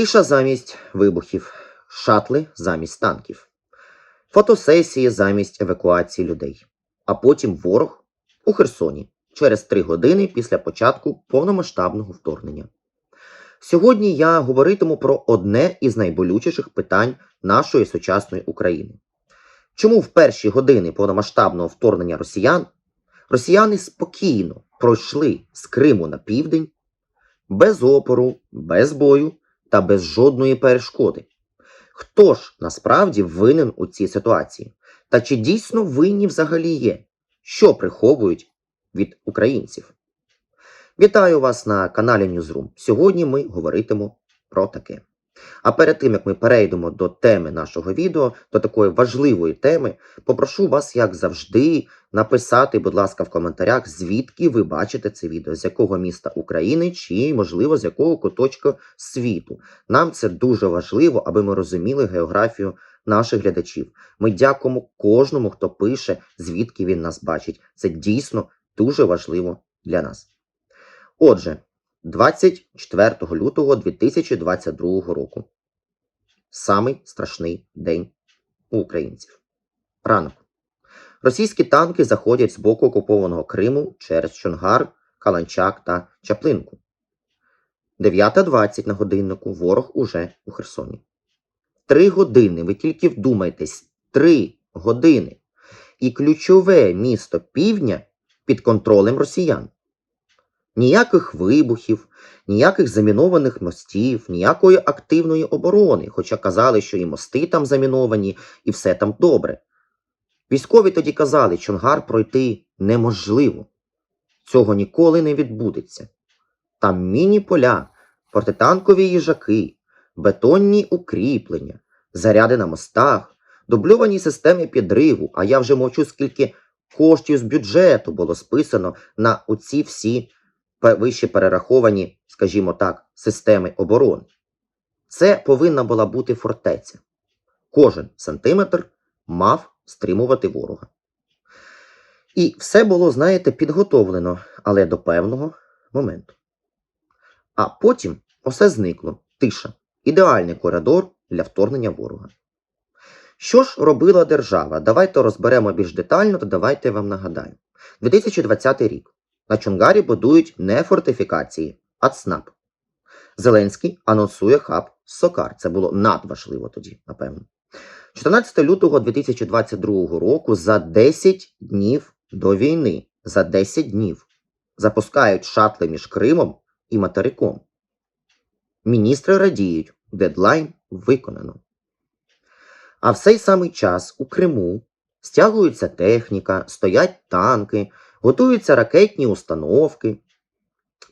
Тиша замість вибухів, шатли замість танків, фотосесії замість евакуації людей. А потім ворог у Херсоні через три години після початку повномасштабного вторгнення. Сьогодні я говоритиму про одне із найболючіших питань нашої сучасної України. Чому в перші години повномасштабного вторгнення росіян росіяни спокійно пройшли з Криму на південь без опору, без бою та без жодної перешкоди? Хто ж насправді винен у цій ситуації? Та чи дійсно винні взагалі є? Що приховують від українців? Вітаю вас на каналі Newsroom. Сьогодні ми говоритимо про таке. А перед тим як ми перейдемо до теми нашого відео, до такої важливої теми, попрошу вас, як завжди, написати, будь ласка, в коментарях, звідки ви бачите це відео, з якого міста України чи, можливо, з якого куточка світу. Нам це дуже важливо, аби ми розуміли географію наших глядачів. Ми дякуємо кожному, хто пише, звідки він нас бачить. Це дійсно дуже важливо для нас. Отже, 24 лютого 2022 року. Самий страшний день у українців. Ранок. Російські танки заходять з боку окупованого Криму через Чонгар, Каланчак та Чаплинку. 9.20 на годиннику ворог уже у Херсоні. Три години. Ви тільки вдумайтесь. Три години. І ключове місто півдня під контролем росіян. Ніяких вибухів, ніяких замінованих мостів, ніякої активної оборони, хоча казали, що і мости там заміновані, і все там добре. Військові тоді казали, Чонгар пройти неможливо. Цього ніколи не відбудеться. Там міні-поля, протитанкові їжаки, бетонні укріплення, заряди на мостах, дубльовані системи підриву, а я вже мовчу, скільки коштів з бюджету було списано на оці всі вище перераховані, скажімо так, системи оборони. Це повинна була бути фортеця. Кожен сантиметр мав стримувати ворога. І все було, знаєте, підготовлено, але до певного моменту. А потім усе зникло, тиша, ідеальний коридор для вторгнення ворога. Що ж робила держава? Давайте розберемо більш детально, та давайте я вам нагадаю. 2020 рік. На Чонгарі будують не фортифікації, а ЦНАП. Зеленський анонсує хаб Сокар. Це було надважливо тоді, напевно. 14 лютого 2022 року за 10 днів до війни, за 10 днів запускають шатли між Кримом і материком. Міністри радіють, дедлайн виконано. А в цей самий час у Криму стягується техніка, стоять танки, готуються ракетні установки.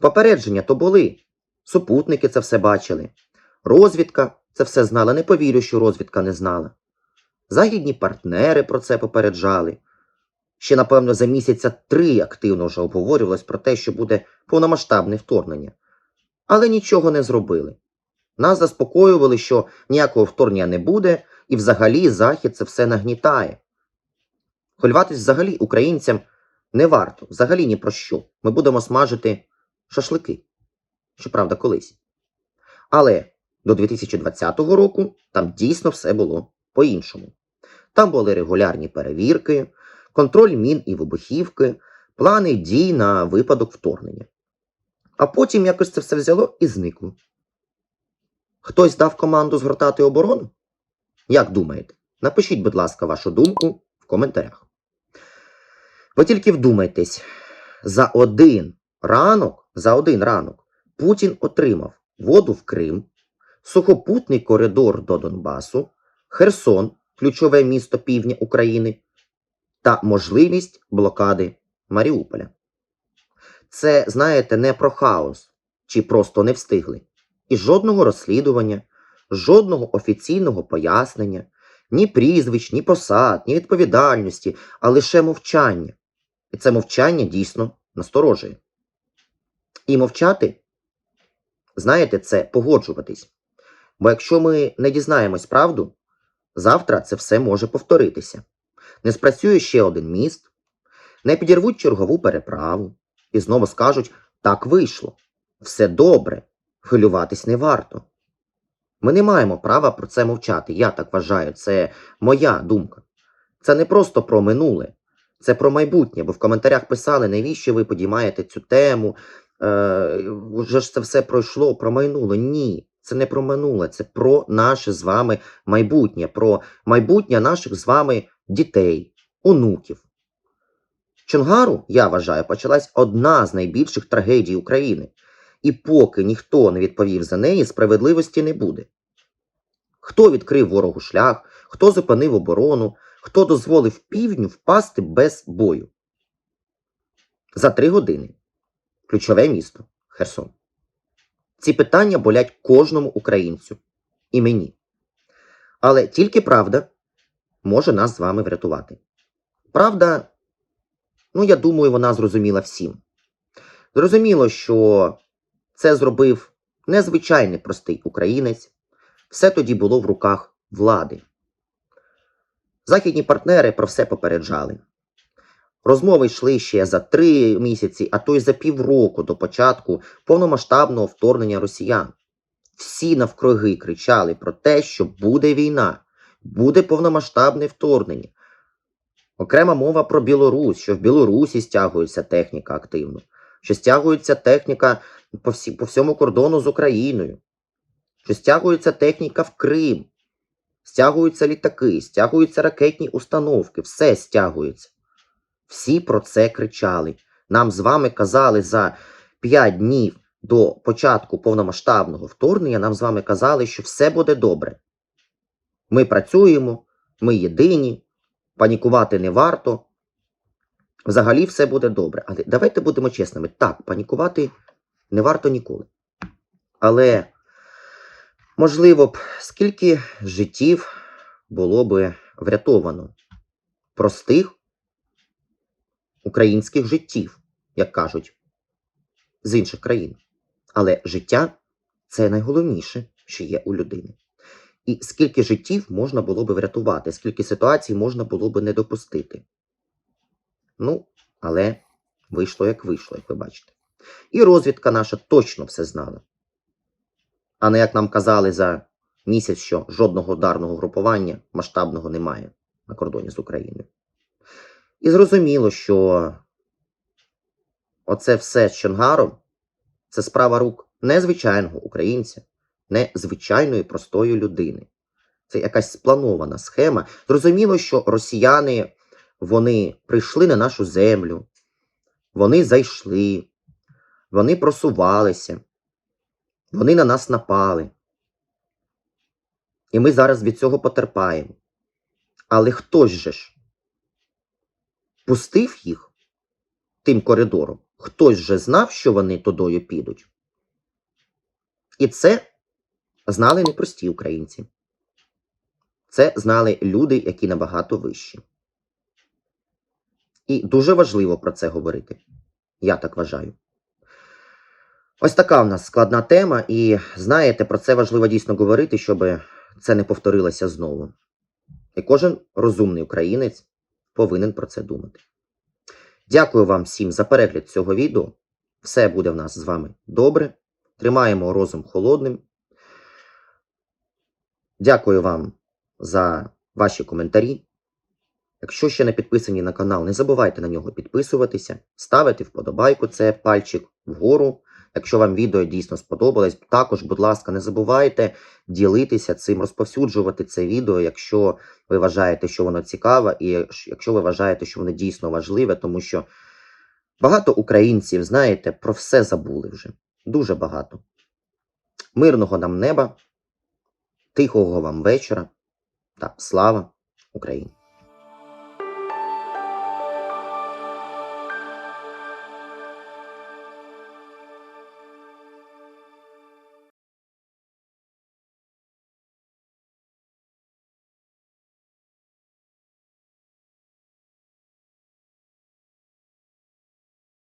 Попередження то були. Супутники це все бачили. Розвідка це все знала. Не повірю, що розвідка не знала. Західні партнери про це попереджали. Ще, напевно, за місяця три активно вже обговорювалось про те, що буде повномасштабне вторгнення. Але нічого не зробили. Нас заспокоювали, що ніякого вторгнення не буде, і взагалі Захід це все нагнітає. Хвилюватись взагалі українцям не варто, взагалі ні про що. Ми будемо смажити шашлики. Щоправда, колись. Але до 2020 року там дійсно все було по-іншому. Там були регулярні перевірки, контроль мін і вибухівки, плани дій на випадок вторгнення. А потім якось це все взяло і зникло. Хтось дав команду згортати оборону? Як думаєте? Напишіть, будь ласка, вашу думку в коментарях. Ви тільки вдумайтесь, за один ранок, за один ранок Путін отримав воду в Крим, сухопутний коридор до Донбасу, Херсон, ключове місто півдня України, та можливість блокади Маріуполя. Це, знаєте, не про хаос чи просто не встигли. І жодного розслідування, жодного офіційного пояснення, ні прізвищ, ні посад, ні відповідальності, а лише мовчання. І це мовчання дійсно насторожує. І мовчати, знаєте, це погоджуватись. Бо якщо ми не дізнаємось правду, завтра це все може повторитися. Не спрацює ще один міст, не підірвуть чергову переправу і знову скажуть: так вийшло, все добре, хвилюватись не варто. Ми не маємо права про це мовчати. Я так вважаю, це моя думка. Це не просто про минуле, це про майбутнє, бо в коментарях писали, навіщо ви підіймаєте цю тему. Е, вже ж це все пройшло про минуле. Ні, це не про минуле, це про наше з вами майбутнє, про майбутнє наших з вами дітей, онуків. Чонгару, я вважаю, почалась одна з найбільших трагедій України. І поки ніхто не відповів за неї, справедливості не буде. Хто відкрив ворогу шлях, хто зупинив оборону, хто дозволив півдню впасти без бою? За три години. Ключове місто Херсон. Ці питання болять кожному українцю і мені. Але тільки правда може нас з вами врятувати. Правда, ну я думаю, вона зрозуміла всім. Зрозуміло, що це зробив незвичайний простий українець. Все тоді було в руках влади. Західні партнери про все попереджали. Розмови йшли ще за три місяці, а то й за півроку до початку повномасштабного вторгнення росіян. Всі навкруги кричали про те, що буде війна, буде повномасштабне вторгнення. Окрема мова про Білорусь, що в Білорусі стягується техніка активно, що стягується техніка по, всі, по всьому кордону з Україною, що стягується техніка в Крим, стягуються літаки, стягуються ракетні установки, все стягується. Всі про це кричали. Нам з вами казали за 5 днів до початку повномасштабного вторгнення, нам з вами казали, що все буде добре. Ми працюємо, ми єдині, панікувати не варто. Взагалі все буде добре. Але давайте будемо чесними. Так, панікувати не варто ніколи. Але, можливо б, скільки життів було би врятовано простих українських життів, як кажуть, з інших країн. Але життя це найголовніше, що є у людини. І скільки життів можна було би врятувати, скільки ситуацій можна було би не допустити. Ну, але вийшло як вийшло, як ви бачите. І розвідка наша точно все знала. А не як нам казали за місяць, що жодного ударного групування масштабного немає на кордоні з Україною. І зрозуміло, що оце все з Чонгаром це справа рук не звичайного українця, не звичайної простої людини. Це якась спланована схема. Зрозуміло, що росіяни вони прийшли на нашу землю, вони зайшли, вони просувалися, вони на нас напали. І ми зараз від цього потерпаємо. Але хтось же ж пустив їх тим коридором, хтось же знав, що вони тудою підуть. І це знали не прості українці. Це знали люди, які набагато вищі. І дуже важливо про це говорити. Я так вважаю. Ось така в нас складна тема, і знаєте, про це важливо дійсно говорити, щоб це не повторилося знову. І кожен розумний українець повинен про це думати. Дякую вам всім за перегляд цього відео. Все буде в нас з вами добре. Тримаємо розум холодним. Дякую вам за ваші коментарі. Якщо ще не підписані на канал, не забувайте на нього підписуватися, ставити вподобайку, це пальчик вгору. Якщо вам відео дійсно сподобалось, також, будь ласка, не забувайте ділитися цим, розповсюджувати це відео, якщо ви вважаєте, що воно цікаве, і якщо ви вважаєте, що воно дійсно важливе, тому що багато українців, знаєте, про все забули вже. Дуже багато. Мирного нам неба, тихого вам вечора та слава Україні!